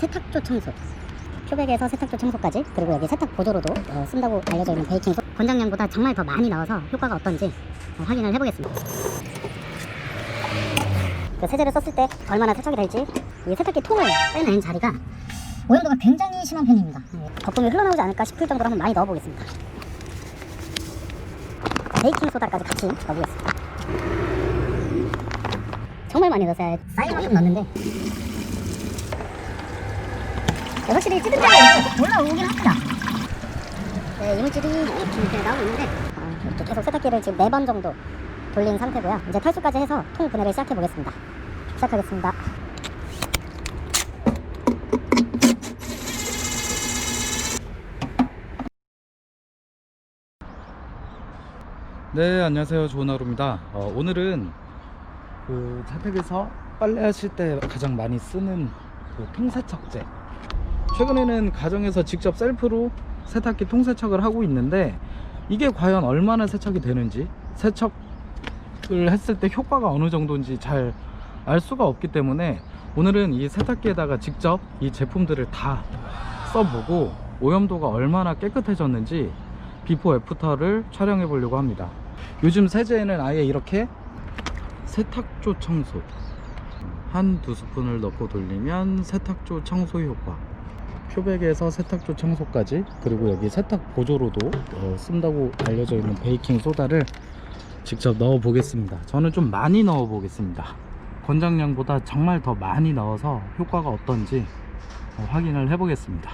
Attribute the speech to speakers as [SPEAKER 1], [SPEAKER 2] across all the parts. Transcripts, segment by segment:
[SPEAKER 1] 세탁조 청소. 표백에서 세탁조 청소까지 그리고 여기 세탁 보조로도 어, 쓴다고 알려져 있는 베이킹 소 권장량보다 정말 더 많이 넣어서 효과가 어떤지 어, 확인을 해보겠습니다. 그 세제를 썼을 때 얼마나 세척이 될지 이 세탁기 통을 빼낸 자리가 오염도가 굉장히 심한 편입니다. 거품이 흘러나오지 않을까 싶을 정도로 한번 많이 넣어보겠습니다. 베이킹 소다까지 같이 넣어보겠습니다. 정말 많이 넣었어요. 쌓일 만큼 넣었는데 네, 확실히 찌든장이 올라오긴 합니다 네, 이물질이 이렇게 나오고 있는데 어, 이렇게 계속 세탁기를 지금 네 번 정도 돌린 상태고요. 이제 탈수까지 해서 통 분해를 시작해 보겠습니다. 시작하겠습니다.
[SPEAKER 2] 네 안녕하세요. 좋은 하루입니다. 어, 오늘은 그 자택에서 빨래 하실 때 가장 많이 쓰는 그 통세척제 최근에는 가정에서 직접 셀프로 세탁기 통세척을 하고 있는데 이게 과연 얼마나 세척이 되는지 세척을 했을 때 효과가 어느 정도인지 잘 알 수가 없기 때문에 오늘은 이 세탁기에다가 직접 이 제품들을 다 써보고 오염도가 얼마나 깨끗해졌는지 비포 애프터를 촬영해 보려고 합니다. 요즘 세제에는 아예 이렇게 세탁조 청소. 한 두 스푼을 넣고 돌리면 세탁조 청소 효과 표백에서 세탁조 청소까지 그리고 여기 세탁 보조로도 어, 쓴다고 알려져 있는 베이킹 소다를 직접 넣어 보겠습니다. 저는 좀 많이 넣어 보겠습니다. 권장량보다 정말 더 많이 넣어서 효과가 어떤지 어, 확인을 해 보겠습니다.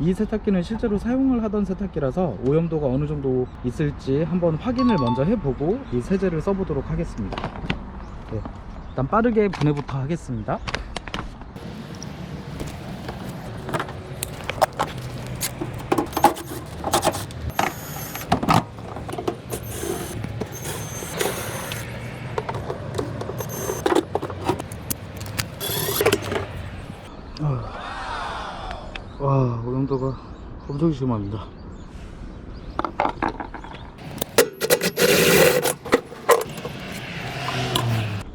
[SPEAKER 2] 이 세탁기는 실제로 사용을 하던 세탁기라서 오염도가 어느 정도 있을지 한번 확인을 먼저 해보고 이 세제를 써보도록 하겠습니다. 네, 일단 빠르게 분해부터 하겠습니다 와 오염도가 엄청 심합니다.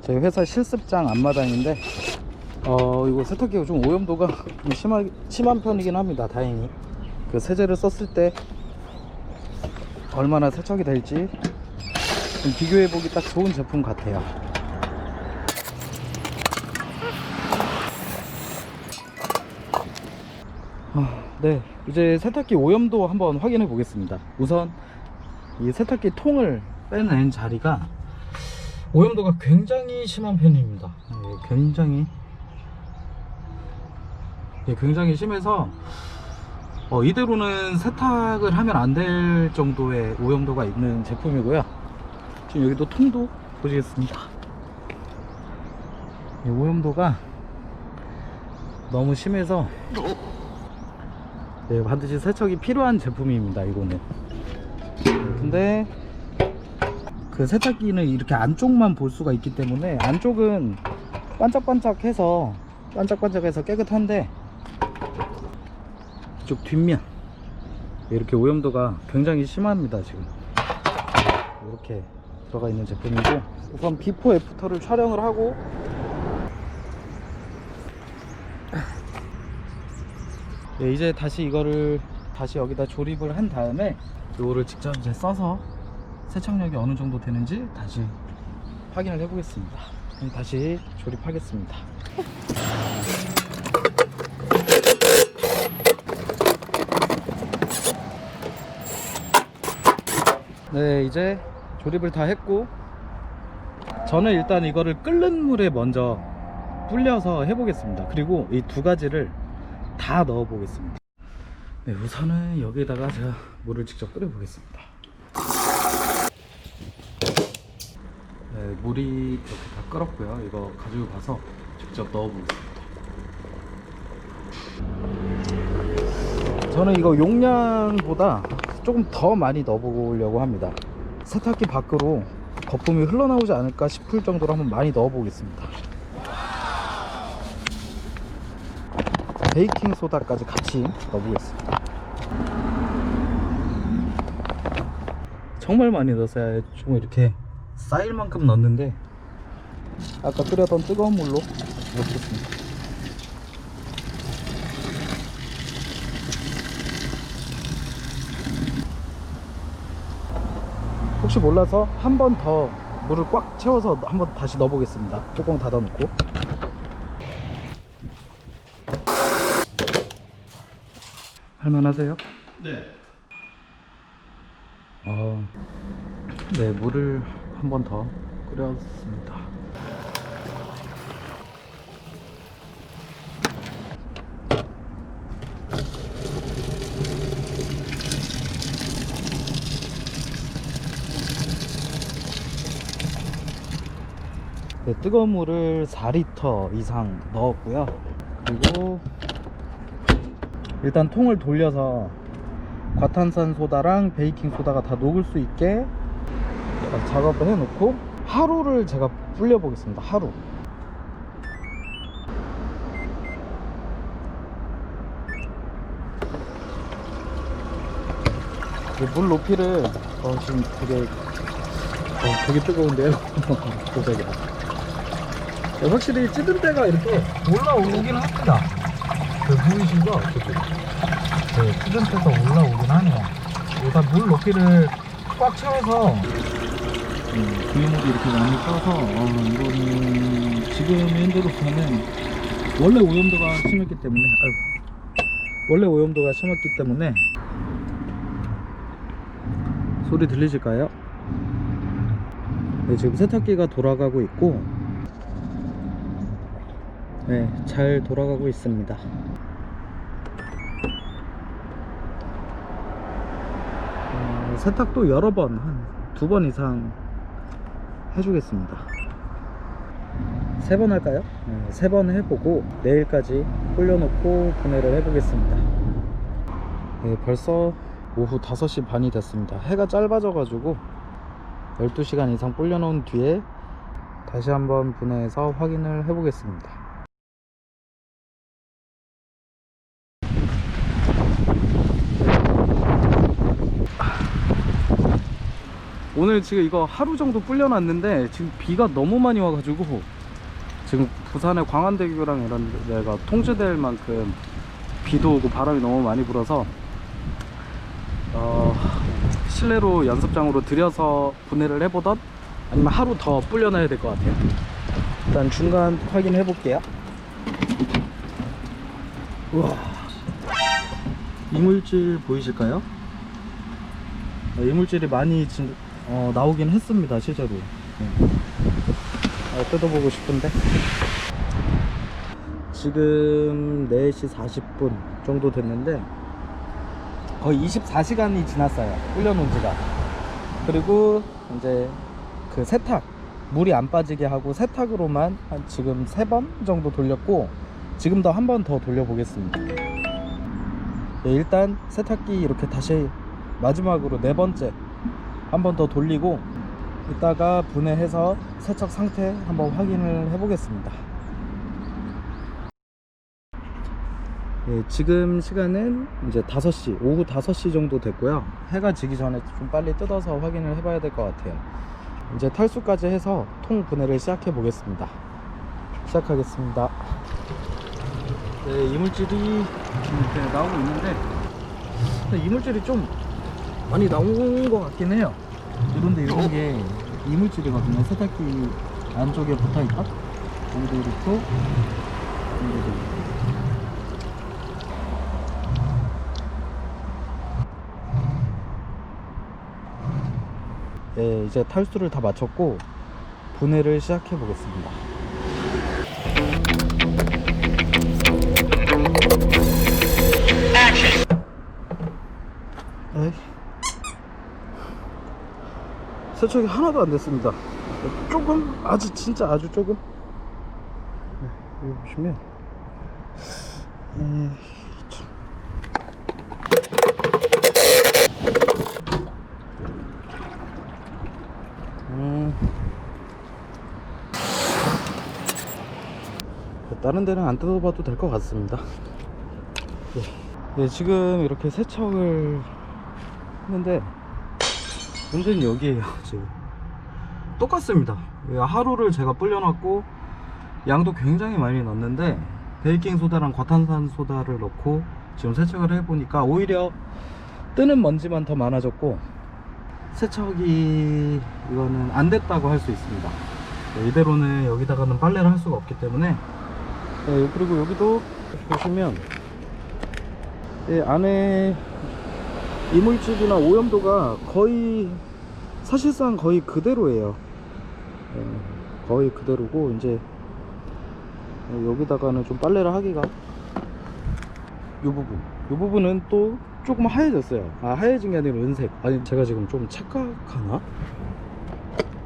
[SPEAKER 2] 저희 회사 실습장 앞마당인데 어 이거 세탁기가 좀 오염도가 좀 심하, 심한 편이긴 합니다 다행히. 그 세제를 썼을 때 얼마나 세척이 될지 좀 비교해보기 딱 좋은 제품 같아요 아, 네, 이제 세탁기 오염도 한번 확인해 보겠습니다. 우선 이 세탁기 통을 빼낸 자리가 오염도가 굉장히 심한 편입니다. 예, 굉장히 예, 굉장히 심해서 어, 이대로는 세탁을 하면 안 될 정도의 오염도가 있는 제품이고요. 지금 여기도 통도 보시겠습니다. 이 오염도가 너무 심해서 네, 반드시 세척이 필요한 제품입니다 이거는. 근데 그 세탁기는 이렇게 안쪽만 볼 수가 있기 때문에 안쪽은 반짝반짝해서 반짝반짝해서 깨끗한데 이쪽 뒷면 이렇게 오염도가 굉장히 심합니다 지금. 이렇게 들어가 있는 제품이고 우선 비포 애프터를 촬영을 하고 네, 이제 다시 이거를 다시 여기다 조립을 한 다음에 이거를 직접 이제 써서 세척력이 어느 정도 되는지 다시 확인을 해 보겠습니다. 그럼 다시 조립하겠습니다. 네 이제 조립을 다 했고 저는 일단 이거를 끓는 물에 먼저 불려서 해 보겠습니다. 그리고 이 두 가지를 다 넣어 보겠습니다. 네 우선은 여기에다가 제가 물을 직접 끓여 보겠습니다. 네 물이 이렇게 다 끓었고요. 이거 가지고 가서 직접 넣어 보겠습니다. 저는 이거 용량보다 조금 더 많이 넣어 보려고 합니다. 세탁기 밖으로 거품이 흘러나오지 않을까 싶을 정도로 한번 많이 넣어 보겠습니다 베이킹 소다까지 같이 넣어보겠습니다. 정말 많이 넣었어요. 좀 이렇게 쌓일 만큼 넣었는데 아까 끓였던 뜨거운 물로 넣겠습니다. 혹시 몰라서 한 번 더 물을 꽉 채워서 한 번 다시 넣어보겠습니다. 뚜껑 닫아놓고 할만하세요?
[SPEAKER 3] 네.
[SPEAKER 2] 어, 네 물을 한 번 더 끓였습니다 네, 뜨거운 물을 4리터 이상 넣었고요. 그리고 일단 통을 돌려서 과탄산 소다랑 베이킹 소다가 다 녹을 수 있게 작업을 해놓고 하루를 제가 불려 보겠습니다. 하루. 이물 높이를 어, 지금 되게 어, 되게 뜨거운데요. 도저히. 네, 확실히 찌든 때가 이렇게 올라오긴 합니다. 그 보이시죠? 저기. 네, 찌든 때가 올라오긴 하네요. 일단 물 높이를 꽉 채워서 음, 비물이 이렇게 많이 떠서 어, 이거는 지금 현재로서는 원래 오염도가 심했기 때문에 아유, 원래 오염도가 심했기 때문에 소리 들리실까요? 네, 지금 세탁기가 돌아가고 있고 네, 잘 돌아가고 있습니다. 어, 세탁도 여러 번, 한 두 번 이상 해주겠습니다. 세 번 할까요? 네, 세번 해보고 내일까지 불려놓고 분해를 해보겠습니다. 네, 벌써 오후 5시 반이 됐습니다. 해가 짧아져 가지고 12시간 이상 불려놓은 뒤에 다시 한번 분해해서 확인을 해보겠습니다. 오늘 지금 이거 하루 정도 불려놨는데 지금 비가 너무 많이 와가지고 지금 부산의 광안대교랑 이런 데가 통제될 만큼 비도 오고 바람이 너무 많이 불어서 어, 실내로 연습장으로 들여서 분해를 해보던 아니면 하루 더 불려놔야 될 것 같아요. 일단 중간 확인해 볼게요. 우와. 이물질 보이실까요? 어, 이물질이 많이 진, 어, 나오긴 했습니다 실제로. 네. 어, 뜯어보고 싶은데? 지금 4시 40분 정도 됐는데 거의 24시간이 지났어요 불려놓은 지가. 그리고 이제 그 세탁 물이 안 빠지게 하고 세탁으로만 한 지금 3번 정도 돌렸고 지금 더한번 더 돌려보겠습니다. 네, 일단 세탁기 이렇게 다시 마지막으로 네 번째 한 번 더 돌리고 이따가 분해해서 세척 상태 한번 확인을 해 보겠습니다 예, 지금 시간은 이제 5시, 오후 5시 정도 됐고요. 해가 지기 전에 좀 빨리 뜯어서 확인을 해 봐야 될 것 같아요. 이제 탈수까지 해서 통 분해를 시작해 보겠습니다. 시작하겠습니다. 네, 이물질이 이렇게 나오고 있는데, 이물질이 좀 많이 나온 것 같긴 해요. 이런데 이런 게 이물질이거든요. 세탁기 안쪽에 붙어 있다. 여기도 이렇고, 여기도. 예, 이제 탈수를 다 마쳤고 분해를 시작해 보겠습니다. 에이. 세척이 하나도 안 됐습니다. 조금 아주 진짜 아주 조금. 네, 여기 보시면 음, 참. 음. 다른 데는 안 뜯어봐도 될 것 같습니다. 예. 네, 지금 이렇게 세척을 했는데 문제는 여기에요. 지금 똑같습니다. 예, 하루를 제가 불려놨고 양도 굉장히 많이 넣었는데 베이킹 소다랑 과탄산 소다를 넣고 지금 세척을 해보니까 오히려 뜨는 먼지만 더 많아졌고 세척이 이거는 안 됐다고 할 수 있습니다. 네, 이대로는 여기다가는 빨래를 할 수가 없기 때문에 네, 그리고 여기도 보시면 이 안에 이물질이나 오염도가 거의 사실상 거의 그대로예요. 네, 거의 그대로고 이제 여기다가는 좀 빨래를 하기가. 이 부분. 이 부분은 또 조금 하얘졌어요. 아 하얘진 게 아니라 은색. 아니 제가 지금 좀 착각하나?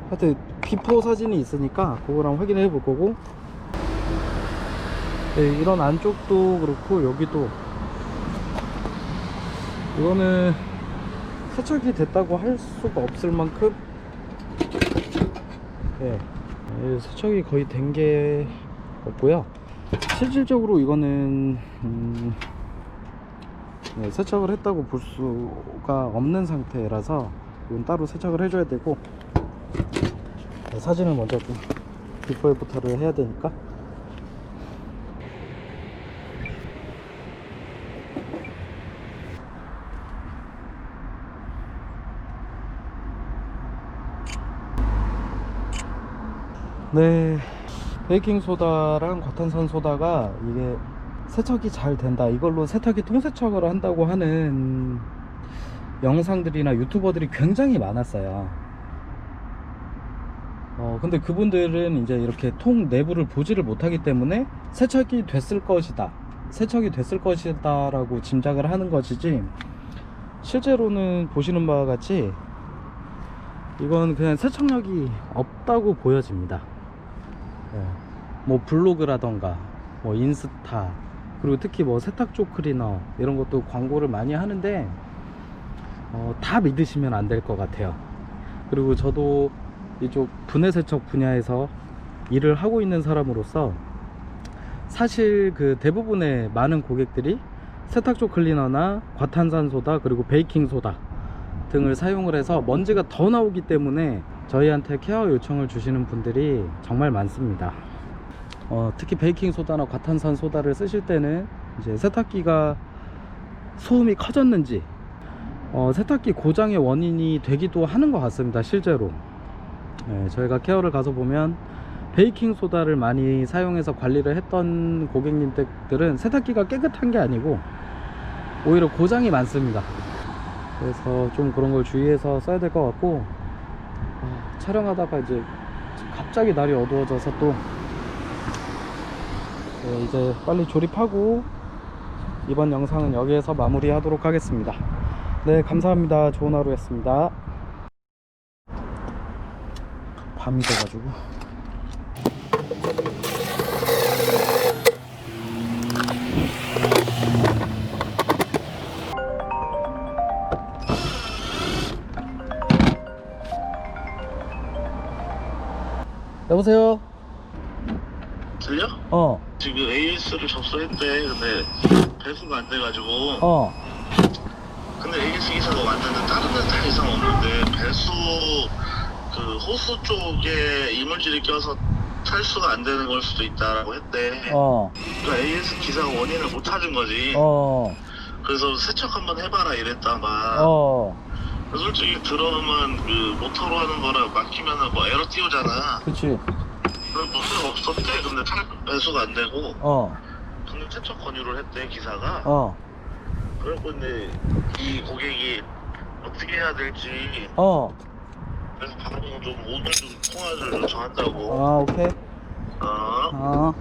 [SPEAKER 2] 하여튼 비포 사진이 있으니까 그거랑 확인해 볼 거고. 네, 이런 안쪽도 그렇고 여기도 이거는 세척이 됐다고 할 수가 없을 만큼 예, 예, 세척이 거의 된 게 없고요. 실질적으로 이거는 음, 네, 세척을 했다고 볼 수가 없는 상태라서 이건 따로 세척을 해줘야 되고 네, 사진을 먼저 좀 비포 애프터를 해야 되니까 네. 베이킹 소다랑 과탄산 소다가 이게 세척이 잘 된다. 이걸로 세탁기 통세척을 한다고 하는 영상들이나 유튜버들이 굉장히 많았어요. 어 근데 그분들은 이제 이렇게 통 내부를 보지를 못하기 때문에 세척이 됐을 것이다. 세척이 됐을 것이다 라고 짐작을 하는 것이지 실제로는 보시는 바와 같이 이건 그냥 세척력이 없다고 보여집니다. 예. 뭐 블로그라던가 뭐 인스타 그리고 특히 뭐 세탁조 클리너 이런 것도 광고를 많이 하는데 어, 다 믿으시면 안 될 것 같아요. 그리고 저도 이쪽 분해 세척 분야에서 일을 하고 있는 사람으로서 사실 그 대부분의 많은 고객들이 세탁조 클리너나 과탄산소다 그리고 베이킹소다 등을 사용을 해서 먼지가 더 나오기 때문에 저희한테 케어 요청을 주시는 분들이 정말 많습니다. 어, 특히 베이킹 소다나 과탄산 소다를 쓰실 때는 이제 세탁기가 소음이 커졌는지 어, 세탁기 고장의 원인이 되기도 하는 것 같습니다. 실제로 네, 저희가 케어를 가서 보면 베이킹 소다를 많이 사용해서 관리를 했던 고객님들은 세탁기가 깨끗한 게 아니고 오히려 고장이 많습니다. 그래서 좀 그런 걸 주의해서 써야 될 것 같고 아, 촬영하다가 이제 갑자기 날이 어두워져서 또 네, 이제 빨리 조립하고 이번 영상은 여기에서 마무리 하도록 하겠습니다. 네, 감사합니다. 좋은 하루였습니다. 밤이 돼가지고. 여보세요?
[SPEAKER 3] 들려?
[SPEAKER 2] 어,
[SPEAKER 3] 지금 AS를 접수했대. 근데 배수가 안 돼가지고.
[SPEAKER 2] 어.
[SPEAKER 3] 근데 AS 기사가 왔는데 다른 데는 다 이상 없는데 배수 그 호수 쪽에 이물질이 껴서 탈수가 안 되는 걸 수도 있다라고 했대.
[SPEAKER 2] 어,
[SPEAKER 3] 그러니까 AS 기사가 원인을 못 찾은 거지.
[SPEAKER 2] 어,
[SPEAKER 3] 그래서 세척 한번 해봐라 이랬다 막.
[SPEAKER 2] 어,
[SPEAKER 3] 솔직히 들어오면 그 모터로 하는 거라 막히면은 뭐 에러 띄우잖아.
[SPEAKER 2] 그치.
[SPEAKER 3] 뭐 소용 없었대. 근데 탈 배수가 안 되고.
[SPEAKER 2] 어,
[SPEAKER 3] 근데 세척 권유를 했대 기사가.
[SPEAKER 2] 어,
[SPEAKER 3] 그래갖고 이제 이 고객이 어떻게 해야 될지
[SPEAKER 2] 어.
[SPEAKER 3] 그래서 방금 좀 오늘 좀 통화를 요청한다고
[SPEAKER 2] 아, 오케이.
[SPEAKER 3] 어
[SPEAKER 2] 어.